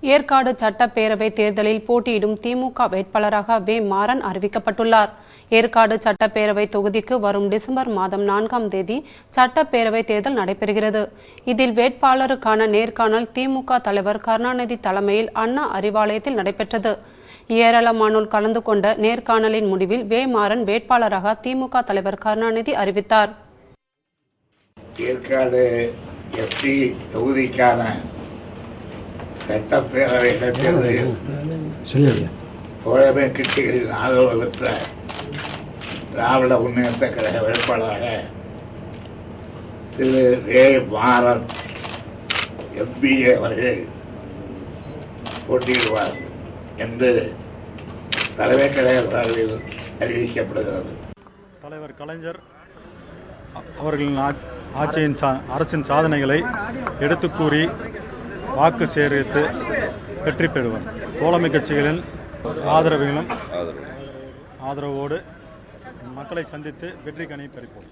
ஏற்காடு சட்டப்பேரவை தேர்தலில் போட்டியிடும் திமுக வேட்பாளராக வே. மாறன் அறிவிக்கப்பட்டுள்ளார். ஏற்காடு சட்டப்பேரவை தொகுதிக்கு வரும் டிசம்பர் மாதம் நான்காம் தேதி சட்டப்பேரவை தேர்தல் நடைபெறுகிறது. இதில் வேட்பாளருக்கான நேர்காணல் திமுக தலைவர் கருணாநிதி தலைமையில் அண்ணா அறிவாலயத்தில் நடைபெற்றது. ஏராளமானோர் கலந்து கொண்ட நேர்காணலின் முடிவில் வே. மாறன் வேட்பாளராக திமுக தலைவர் கருணாநிதி அறிவித்தார். ஏற்காடு எஸ்டி தொகுதிக்கான சட்டப்பேரவை இடைத்தேர்தலில் தோழமை கட்சிகளின் ஆதரவு பெற்ற திராவிட முன்னேற்ற கழக வேட்பாளராக திரு ஏ. மாறன் எம்பிஏ அவர்கள் போட்டியிடுவார் என்று தலைமை கழக சார்பில் அறிவிக்கப்படுகிறது. தலைவர் கலைஞர் அவர்களின் ஆட்சியின் சா அரசின் சாதனைகளை எடுத்துக் கூறி வாக்கு சேகரித்து வெற்றி பெறுவர். தோழமை கட்சிகளின் ஆதரவிலும் ஆதரவோடு மக்களை சந்தித்து வெற்றி கனி பறிப்போம்.